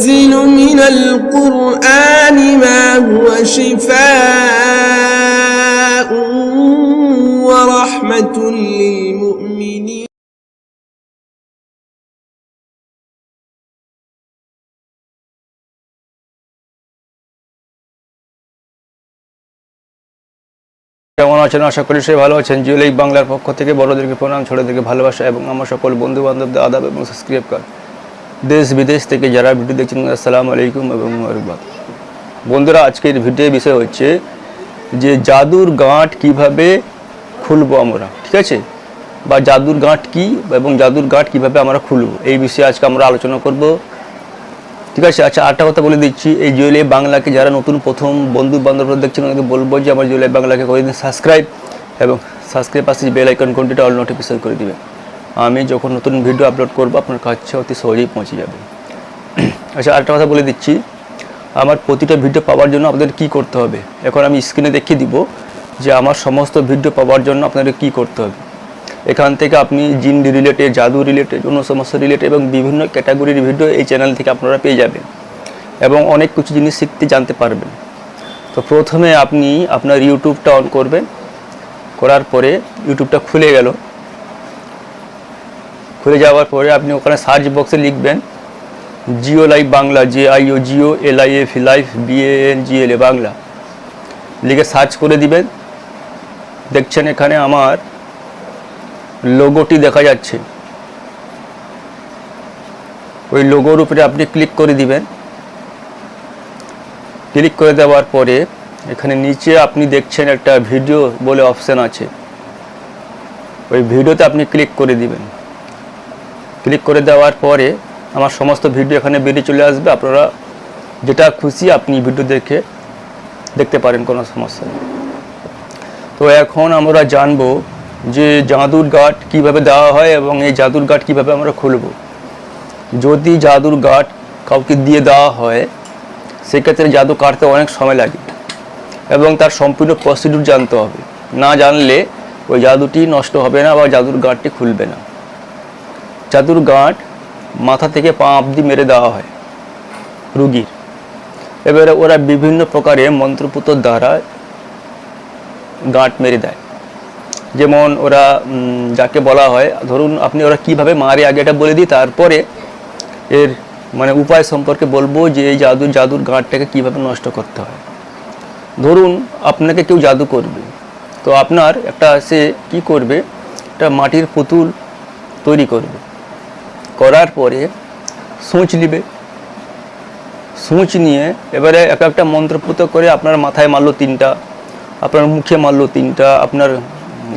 وننزل من القرآن ما هو شفاء ورحمة للمؤمنين কেমন আছেন আশা করি সে ভালো আছেন জিওলিক বাংলার পক্ষ থেকে বড়দেরকে প্রণাম ছোটদেরকে ভালোবাসা এবং আমার সকল বন্ধু বান্ধবদের আদাব এবং সাবস্ক্রাইব কর দেশ বিদেশ থেকে যারা ভিডিও দেখছেন, আসসালামু আলাইকুম এবং বন্ধুরা, আজকের ভিডিও বিষয় হচ্ছে যে জাদুর গাঁট কীভাবে খুলবো আমরা, ঠিক আছে? বা জাদুর গাঁট কি এবং জাদুর গাঁট কীভাবে আমরা খুলবো, এই বিষয়ে আজকে আমরা আলোচনা করব। ঠিক আছে? আচ্ছা আরেকটা কথা বলে দিচ্ছি, এই জুয়েলে বাংলাকে যারা নতুন প্রথম বন্ধু বান্ধবরা দেখছেন ওদেরকে বলব যে আমার জুয়েলে বাংলাকে করে দিন সাবস্ক্রাইব এবং সাবস্ক্রাইব পাশে বেল আইকন কোনটিটা অল নোটিফিকেশন করে দিবেন। আমি যখন নতুন ভিডিও আপলোড করব, আপনার কাছে অতি সহজেই পৌঁছে যাবে। আচ্ছা আরেকটা কথা বলে দিচ্ছি। আমার প্রতিটা ভিডিও পাওয়ার জন্য আপনাদের কি করতে হবে? এখন আমি স্ক্রিনে দেখিয়ে দিব যে আমার সমস্ত ভিডিও পাওয়ার জন্য আপনাদের কি করতে হবে। এখান থেকে আপনি জিন রিলেটেড জাদু রিলেটেড অন্য সমস্যা রিলেটেড এবং বিভিন্ন ক্যাটাগরির ভিডিও এই চ্যানেল থেকে আপনারা পেয়ে যাবেন এবং অনেক কিছু জিনিস শিখতে জানতে পারবেন। তো প্রথমে আপনি আপনার ইউটিউবটা অন করবেন। করার পরে ইউটিউবটা খুলে গেল। খুলে যাওয়ার পরে আপনি ওখানে সার্চ বক্সে লিখবেন Jio live Bangla J I O Jio L I F life B N G L A Bangla লিখে সার্চ করে দিবেন। দেখছেন এখানে আমার লোগোটি দেখা যাচ্ছে। ওই লোগোর উপরে আপনি ক্লিক করে দিবেন। ক্লিক করে দেওয়ার পরে এখানে নিচে আপনি দেখছেন একটা ভিডিও বলে অপশান আছে। ওই ভিডিওতে আপনি ক্লিক করে দিবেন। ক্লিক করে দেওয়ার পরে আমার সমস্ত ভিডিও এখানে বেরিয়ে চলে আসবে। আপনারা যেটা খুশি আপনি ভিডিও দেখে দেখতে পারেন, কোনো সমস্যা নেই। তো এখন আমরা জানব যে জাদুর গাঠ কীভাবে দেওয়া হয় এবং এই জাদুর গাঠ কীভাবে আমরা খুলব। যদি জাদুর গাঠ কাউকে দিয়ে দেওয়া হয়, সেক্ষেত্রে জাদু কাটতে অনেক সময় লাগে এবং তার সম্পূর্ণ প্রসিডিউর জানতে হবে। না জানলে ওই জাদুটি নষ্ট হবে না বা জাদুর গাঁটটি খুলবে না। জাদুর গাঁট মাথা থেকে পা অবধি মেরে দেওয়া হয় রুগীর। এবারে ওরা বিভিন্ন প্রকারে মন্ত্রপুতর দ্বারা গাঁট মেরে দেয়। যেমন ওরা যাকে বলা হয়, ধরুন আপনি ওরা কীভাবে মারে, আগে এটা বলে দিই, তারপরে এর মানে উপায় সম্পর্কে বলব যে এই জাদুর জাদুর গাঁটটাকে কীভাবে নষ্ট করতে হয়। ধরুন আপনাকে কেউ জাদু করবে, তো আপনার একটা সে কি করবে, একটা মাটির পুতুল তৈরি করবে। করার পরে সূচ নিবে। সূচ নিয়ে এবারে এক একটা মন্ত্রপুত করে আপনার মাথায় মারলো তিনটা, আপনার মুখে মারলো তিনটা, আপনার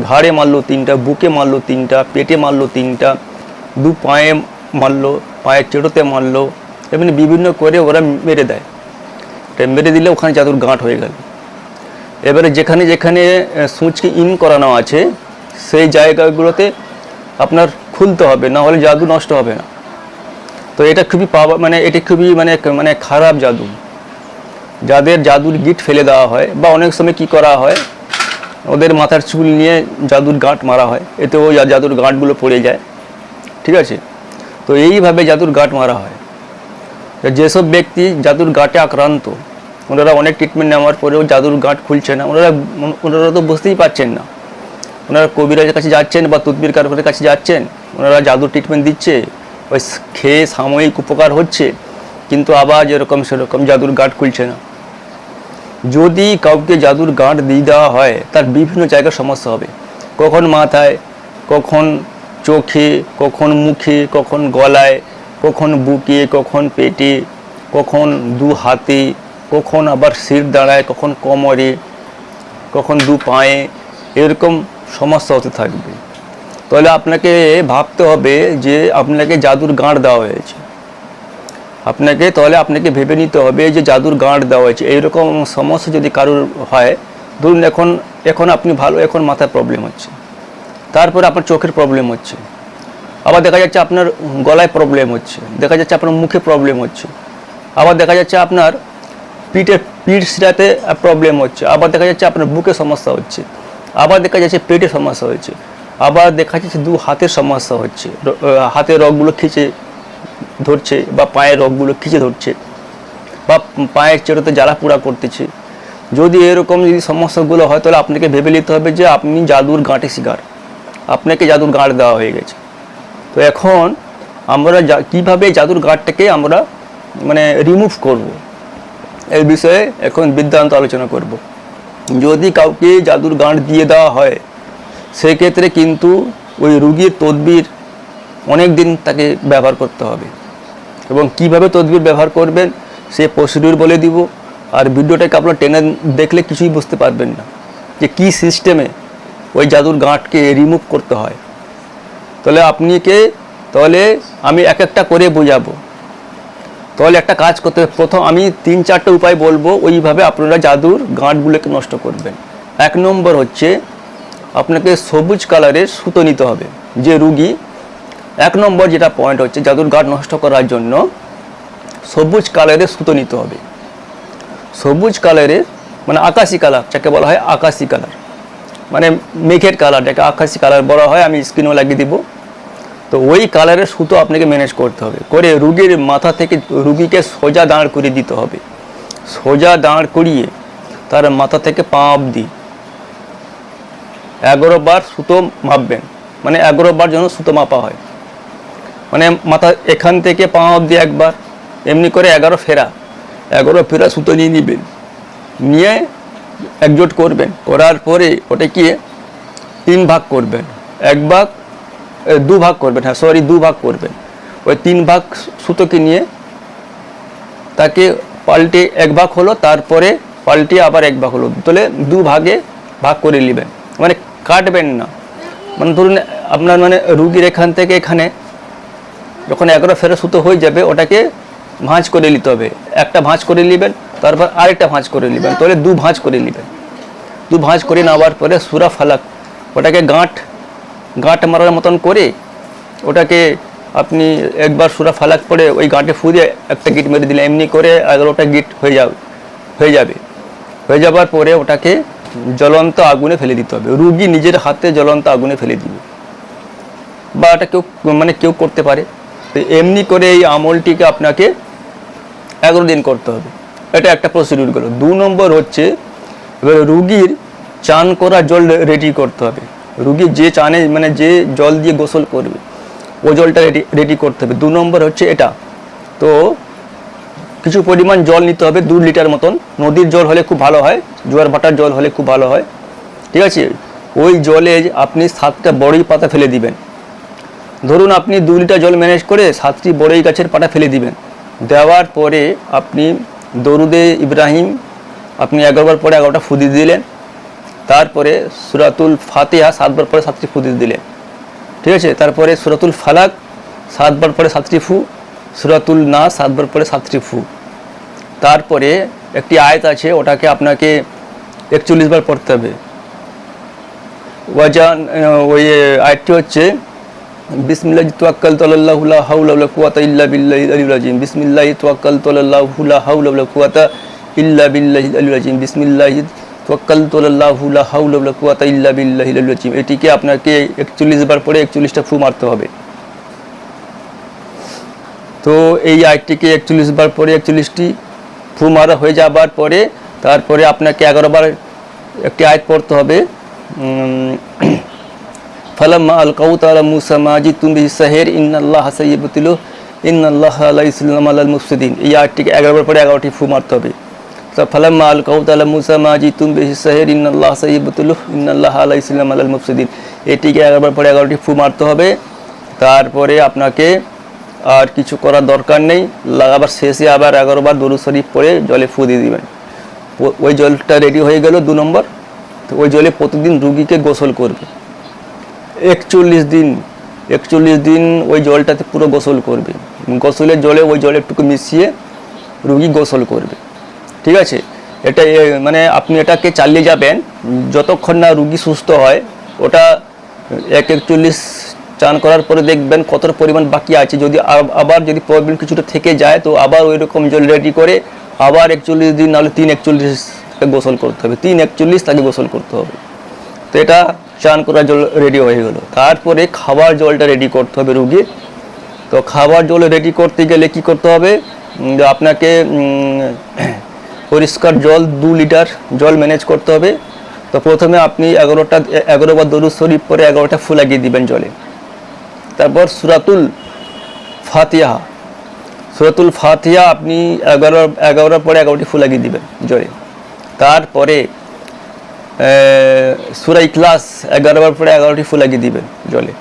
ঘাড়ে মারলো তিনটা, বুকে মারলো তিনটা, পেটে মারলো তিনটা, দু পায়ে মারলো পায়ের চেটোতে মারলো, এমনি বিভিন্ন করে ওরা মেরে দেয়। এটা মেরে দিলে ওখানে জাদুর গাঁট হয়ে গেল। এবারে যেখানে যেখানে সূচকে ইন করানো আছে, সেই জায়গাগুলোতে আপনার খুলতে হবে, না হলে জাদু নষ্ট হবে না। তো এটা খুবই পাওয়া মানে এটি খুবই মানে মানে খারাপ জাদু। যাদের জাদুর গিট ফেলে দেওয়া হয় বা অনেক সময় কি করা হয়, ওদের মাথার চুল নিয়ে জাদুর গাঁট মারা হয়, এতে ওই জাদুর গাঁটগুলো পড়ে যায়। ঠিক আছে? তো এইভাবে জাদুর গাঁট মারা হয়। যেসব ব্যক্তি জাদুর গাঁটে আক্রান্ত, ওনারা অনেক ট্রিটমেন্ট নেওয়ার পরেও জাদুর গাঁট খুলছে না। ওনারা ওনারা তো বুঝতেই পারছেন না। ওনারা কবিরাজের কাছে যাচ্ছেন বা তুদবির কারকের কাছে যাচ্ছেন ওনারা জাদুর ট্রিটমেন্ট দিচ্ছে, ওই খেয়ে সাময়িক উপকার হচ্ছে, কিন্তু আবার যেরকম সেরকম জাদুর গাঁট খুলছে না। যদি কাউকে জাদুর গাঁট দিয়ে দেওয়া হয়, তার বিভিন্ন জায়গায় সমস্যা হবে। কখন মাথায়, কখন চোখে, কখন মুখে, কখন গলায়, কখন বুকে, কখন পেটে, কখন দু হাতে, কখন আবার শির দাঁড়ায়, কখন কোমরে, কখন দু পায়ে, এরকম সমস্যা হতে থাকবে। তাহলে আপনাকে ভাবতে হবে যে আপনাকে জাদুর গাঁট দেওয়া হয়েছে। আপনাকে তাহলে আপনাকে ভেবে নিতে হবে যে জাদুর গাঁট দেওয়া হয়েছে। এইরকম সমস্যা যদি কারোর হয়, ধরুন এখন এখন আপনি ভালো, এখন মাথায় প্রবলেম হচ্ছে। তারপরে আপনার চোখের প্রবলেম হচ্ছে। আবার দেখা যাচ্ছে আপনার গলায় প্রবলেম হচ্ছে। দেখা যাচ্ছে আপনার মুখে প্রবলেম হচ্ছে। আবার দেখা যাচ্ছে আপনার পিঠে পিঠ শিরাতে প্রবলেম হচ্ছে। আবার দেখা যাচ্ছে আপনার বুকে সমস্যা হচ্ছে। আবার দেখা যাচ্ছে পেটে সমস্যা হচ্ছে আবার দেখা যাচ্ছে দু হাতের সমস্যা হচ্ছে। হাতের রগগুলো খিচে ধরছে বা পায়ের রগগুলো খিচে ধরছে বা পায়ের চেরোতে জ্বালা পোড়া করতেছে। যদি এরকম যদি সমস্যাগুলো হয়, তাহলে আপনাকে ভেবে নিতে হবে যে আপনি জাদুর গাঁটে শিকার। আপনাকে জাদুর গাঁট দেওয়া হয়ে গেছে। তো এখন আমরা কীভাবে জাদুর গাঁটটাকে আমরা মানে রিমুভ করব? এই বিষয়ে এখন বিদ্যান্ত আলোচনা করব। যদি কাউকে জাদুর গাঁট দিয়ে দেওয়া হয় সেক্ষেত্রে কিন্তু ওই রুগীর তদবির অনেক দিন তাকে ব্যবহার করতে হবে। এবং কীভাবে তদবির ব্যবহার করবেন, সে প্রসিডিউর বলে দিব। আর ভিডিওটাকে আপনার টেনে দেখলে কিছুই বুঝতে পারবেন না যে কী সিস্টেমে ওই জাদুর গাঁটকে রিমুভ করতে হয়। তাহলে আপনি কে? তাহলে আমি এক একটা করে বোঝাবো। তাহলে একটা কাজ করতে প্রথম আমি তিন চারটে উপায় বলব। ওইভাবে আপনারা জাদুর গাঁটগুলোকে নষ্ট করবেন। এক নম্বর হচ্ছে আপনাকে সবুজ কালারের সুতো নিতে হবে। যে রুগী, এক নম্বর যেটা পয়েন্ট হচ্ছে, জাদুর গাঁট নষ্ট করার জন্য সবুজ কালারের সুতো নিতে হবে। সবুজ কালারের মানে আকাশি কালার যাকে বলা হয় আকাশি কালার মানে মেঘের কালার যাকে আকাশি কালার বলা হয়, আমি স্ক্রিনও লাগিয়ে দিব। তো ওই কালারের সুতো আপনাকে ম্যানেজ করতে হবে। করে রুগীর মাথা থেকে রুগীকে সোজা দাঁড় করিয়ে দিতে হবে। সোজা দাঁড় করিয়ে তার মাথা থেকে পা অবধি এগারো বার সুতো মাপবেন। মানে এগারো বার যেন সুতো মাপা হয়। মানে মাথা এখান থেকে পা অবধি একবার, এমনি করে এগারো ফেরা। এগারো ফেরা সুতো নিয়ে নিবেন। নিয়ে একজোট করবেন। করার পরে ওটাকে তিন ভাগ করবেন। এক ভাগ দু ভাগ করবেন। হ্যাঁ সরি দু ভাগ করবেন। ওই তিন ভাগ সুতোকে নিয়ে তাকে পাল্টে এক ভাগ হলো, তারপরে পাল্টে আবার এক ভাগ হলো। তাহলে দু ভাগে ভাগ করে নেবেন। মানে কাটবেন না। মানে ধরুন আপনার মানে রুগীর এখান থেকে এখানে যখন এগারো ফেরো সুতো হয়ে যাবে, ওটাকে ভাঁজ করে নিতে হবে। একটা ভাঁজ করে নেবেন, তারপর আরেকটা ভাঁজ করে নেবেন। তাহলে দু ভাঁজ করে নেবেন। দু ভাঁজ করে নেওয়ার পরে সুরা ফালাক, ওটাকে গাঁট গাঁট মারার মতন করে ওটাকে আপনি একবার সুরা ফালাক পরে ওই গাঁটে ফু একটা গিট মেরে দিলে এমনি করে এগারোটা গিট হয়ে যাবে হয়ে যাবে। হয়ে যাবার পরে ওটাকে জ্বলন্ত আগুনে ফেলে দিতে হবে। রুগী নিজের হাতে জ্বলন্ত আগুনে ফেলে দিবে। বা এটা কেউ মানে কেউ করতে পারে। তো এমনি করে এই আমলটিকে আপনাকে এগারো দিন করতে হবে। এটা একটা প্রসিডিউর গেল দু নম্বর হচ্ছে, এবার রুগীর চান করা জল রেডি করতে হবে। রুগী যে চানে মানে যে জল দিয়ে গোসল করবে, ও জলটা রেডি রেডি করতে হবে। দু নম্বর হচ্ছে এটা। তো কিছু পরিমাণ জল নিতে হবে, দু লিটার মতন। নদীর জল হলে খুব ভালো হয়, জোয়ার ভাটার জল হলে খুব ভালো হয়। ঠিক আছে? ওই জলে আপনি সাতটা বড়ই পাতা ফেলে দিবেন। ধরুন আপনি দু লিটার জল ম্যানেজ করে সাতটি বড়ই গাছের পাতা ফেলে দিবেন। দেওয়ার পরে আপনি দরুদে ইব্রাহিম, আপনি এগারোবার পরে এগারোটা ফুদি দিলেন। তারপরে সুরাতুল ফাতেহা সাতবার পরে সাতটি ফুদি দিলেন। ঠিক আছে? তারপরে সুরাতুল ফালাক সাতবার পরে সাতটি ফু, সুরাতুল না সাতবার পরে সাতটি ফু। তারপরে একটি আয়াত আছে, ওটাকে আপনাকে একচল্লিশ বার পড়তে হবে। ওয়াজান ওই আয়াতটি হচ্ছে, বিসমিল্লাহ তোয়াক্কাল তোল্লাহ লা হাওলা ওয়ালা কুওয়াতা ইল্লা বিল্লাহিল আলিয়্যিল আযীম। বিসমিল্লাহ তোয়াক্কাল তোল্লাহ লা হাওলা ওয়ালা কুওয়াতা ইল্লা বিল্লাহিল আলিয়্যিল আযীম। বিসমিল্লাহ তোয়াক্কাল তোল্লাহ লা হাওলা ওয়ালা ইল্লা বিল্লাহিল আলিয়্যিল আযীম। এটিকে আপনাকে একচল্লিশ বার পরে একচল্লিশটা ফু মারতে হবে। তো এই আয়টিকে একচল্লিশ বার পরে একচল্লিশটি ফু মারা হয়ে যাবার পরে তারপরে আপনাকে এগারো বার একটি আয়াত পড়তে হবে। ফালাম্মা আল কাউতালা মুসা মাজিদ তুমি সাহের, ইন্নাল্লাহ সাইয়বতুল ইন্নাল্লাহ আলাই ইসলাম আল মুফসিদিন। এই আয়াতটিকে এগারো বার পরে এগারোটি ফু মারতে হবে। ফালাম্মা আল কাউতালা মুসা মাজিদ তুমি সাহের, ইন্নাল্লাহ সাইয়বতুল ইন্নাল্লাহ আলাই ইসলাম আল মুফসিদিন। এটিকে এগারো বার পরে এগারোটি ফু মারতে হবে। তারপরে আপনাকে আর কিছু করার দরকার নেই। আবার শেষে আবার এগারো বার দরু শরীফ পরে জলে ফু দিয়ে দিবেন। ওই জলটা রেডি হয়ে গেল দু নম্বর। তো ওই জলে প্রতিদিন রুগীকে গোসল করবে। একচল্লিশ দিন একচল্লিশ দিন ওই জলটাতে পুরো গোসল করবে। গোসলের জলে ওই জলে একটুকু মিশিয়ে রুগী গোসল করবে। ঠিক আছে? এটা মানে আপনি এটাকে চালিয়ে যাবেন। যতক্ষণ না রুগী সুস্থ হয়, ওটা এক একচল্লিশ চান করার পরে দেখবেন কতটা পরিমাণ বাকি আছে। যদি আবার যদি প্রবলেম কিছুটা থেকে যায়, তো আবার ওই রকম জল রেডি করে আবার একচল্লিশ দিন, নাহলে তিন একচল্লিশ গোসল করতে হবে। তিন একচল্লিশ তাকে গোসল করতে হবে। তো এটা চান করার জল রেডি হয়ে গেলো। তারপরে খাবার জলটা রেডি করতে হবে রুগীর। তো খাবার জল রেডি করতে গেলে কি করতে হবে? আপনাকে পরিষ্কার জল দু লিটার জল ম্যানেজ করতে হবে। তো প্রথমে আপনি এগারোটা, এগারো বার দরুদ শরীফ পরে এগারোটা ফুল লাগিয়ে দিবেন জলে। তারপর সুরাতুল ফাতিহা। সুরাতুল ফাতিহা আপনি এগারো, এগারোটার পরে এগারোটি ফুল লাগিয়ে দিবেন জলে তারপরে সুরা ইখলাস এগারোবার পরে এগারোটি ফুল লাগিয়ে দিবেন জলে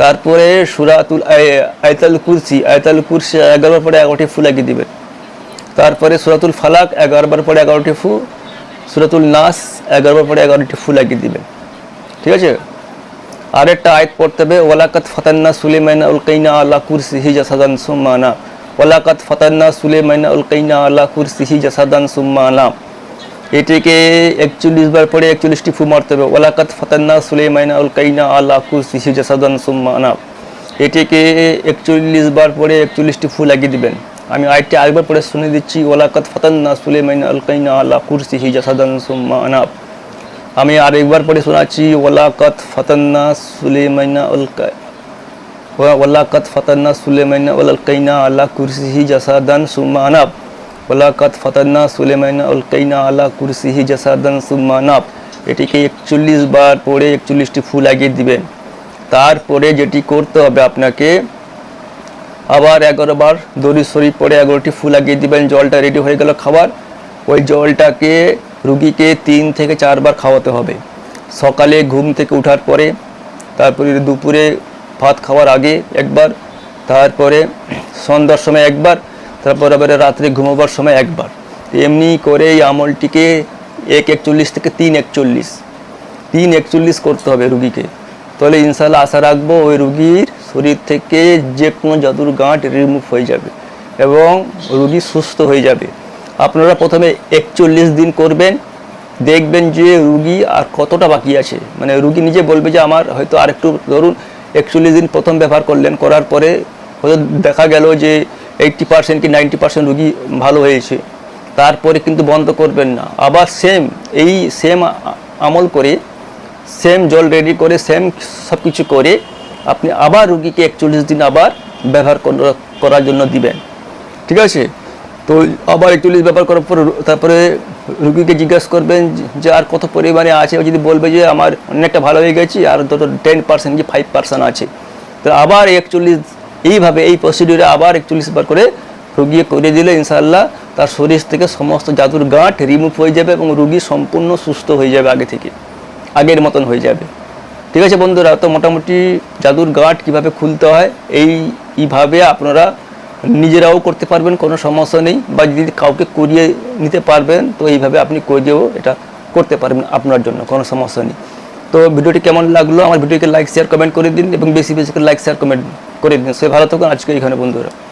তারপরে সুরাতুল আয়তাল কুরসি আয়তাল কুরসি এগারোবার পরে এগারোটি ফুল লাগিয়ে দিবেন। তারপরে সুরাতুল ফালাক এগারোবার পরে এগারোটি ফু সুরাতুল নাস এগারোবার পরে এগারোটি ফুল লাগিয়ে দিবেন। ঠিক আছে? আরেকটা আয়াত পড়তে হবে, ওয়ালাকাত ফাতান্না সুলেমাইনা উলকাইনা আল্লাহ কুরসিহি জাসাদান সুম্মানা। ওয়ালাকাত ফাতান্না সুলেমাইনা উলকাইনা আল্লাহ কুরসিহি জাসাদান সুম্মানা। এটিকে একচল্লিশ বার পরে একচল্লিশটি ফু মারতে হবে, ওয়ালাকাত ফাতান্না সুলেমাইনা উলকাইনা আল্লাহ কুরসিহি জাসাদান সুম্মানা। এটিকে একচল্লিশ বার পরে একচল্লিশটি ফু লাগিয়ে দিবেন। আমি আরেকটি আরেকবার পরে শুনে দিচ্ছি, ওয়ালাকাত ফাতান্না সুলেমাইনা উলকাইনা আল্লাহ কুরসিহি জাসাদান সুম্মানা। আমি আরেকবার পরে শোনাচ্ছি, ওয়ালাকাত ফাতান্না সুলেমাইনা উলকা ওয়ালাকাত ফাতান্না সুলেমাইনা উলকাইনা আল্লাহ কুরসিহি জাসাদান সুম্মানাব ওয়ালাকাত ফাতান্না সুলেমাইনা উলকাইনা আল্লাহ কুরসিহি জাসাদান সুম্মানাব এটিকে একচল্লিশ বার পরে একচল্লিশটি ফুল লাগিয়ে দিবেন। তারপরে যেটি করতে হবে আপনাকে, আবার এগারো বার দড়ি শরীফ পরে এগারোটি ফুল লাগিয়ে দিবেন। জলটা রেডি হয়ে গেল খাবার। ওই জলটাকে রুগীকে তিন থেকে চারবার খাওয়াতে হবে। সকালে ঘুম থেকে ওঠার পরে, তারপরে দুপুরে ভাত খাওয়ার আগে একবার, তারপরে সন্ধ্যার সময় একবার, তারপর আবার রাত্রে ঘুমোবার সময় একবার। এমনি করে এই আমলটিকে এক একচল্লিশ থেকে তিন একচল্লিশ। তিন একচল্লিশ করতে হবে রুগীকে। তাহলে ইনশাল্লাহ আশা রাখব ওই রুগীর শরীর থেকে যে কোনো জাদুর গাঁট রিমুভ হয়ে যাবে এবং রুগী সুস্থ হয়ে যাবে। আপনারা প্রথমে একচল্লিশ দিন করবেন, দেখবেন যে রুগী আর কতটা বাকি আছে। মানে রুগী নিজে বলবে যে আমার হয়তো আর একটু ধরুন, একচল্লিশ দিন প্রথম ব্যবহার করলেন, করার পরে হয়তো দেখা গেল যে এইটটি পার্সেন্ট কি নাইনটি পার্সেন্ট রুগী ভালো হয়েছে। তারপরে কিন্তু বন্ধ করবেন না। আবার সেম এই সেম আমল করে সেম জল রেডি করে সেম সব কিছু করে, আপনি আবার রুগীকে একচল্লিশ দিন আবার ব্যবহার করার জন্য দিবেন। ঠিক আছে? তো আবার একচল্লিশ ব্যবহার করার পর তারপরে রুগীকে জিজ্ঞাসা করবেন যে আর কত পরিমাণে আছে যদি বলবে যে আমার অনেকটা ভালো হয়ে গেছি আর ধরো টেন পার্সেন্ট কি ফাইভ পার্সেন্ট আছে। তো আবার একচল্লিশ, এইভাবে এই প্রসিডিউরে আবার একচল্লিশ বার করে রুগী করে দিলে ইনশাল্লাহ তার শরীর থেকে সমস্ত জাদুর গাঁট রিমুভ হয়ে যাবে এবং রুগী সম্পূর্ণ সুস্থ হয়ে যাবে আগে থেকে, আগের মতন হয়ে যাবে। ঠিক আছে বন্ধুরা, তো মোটামুটি জাদুর গাঁট কীভাবে খুলতে হয়, এই, এইভাবে আপনারা নিজেরাও করতে পারবেন, কোনো সমস্যা নেই। বা যদি কাউকে করিয়ে নিতে পারবেন, তো এইভাবে আপনি করিয়েও এটা করতে পারবেন আপনার জন্য, কোনো সমস্যা নেই। তো ভিডিওটি কেমন লাগল? আমার ভিডিওকে লাইক শেয়ার কমেন্ট করে দিন এবং বেশি বেশি করে লাইক শেয়ার কমেন্ট করে দিন। সে ভালো থাকুন। আজকে এখানে বন্ধুরা।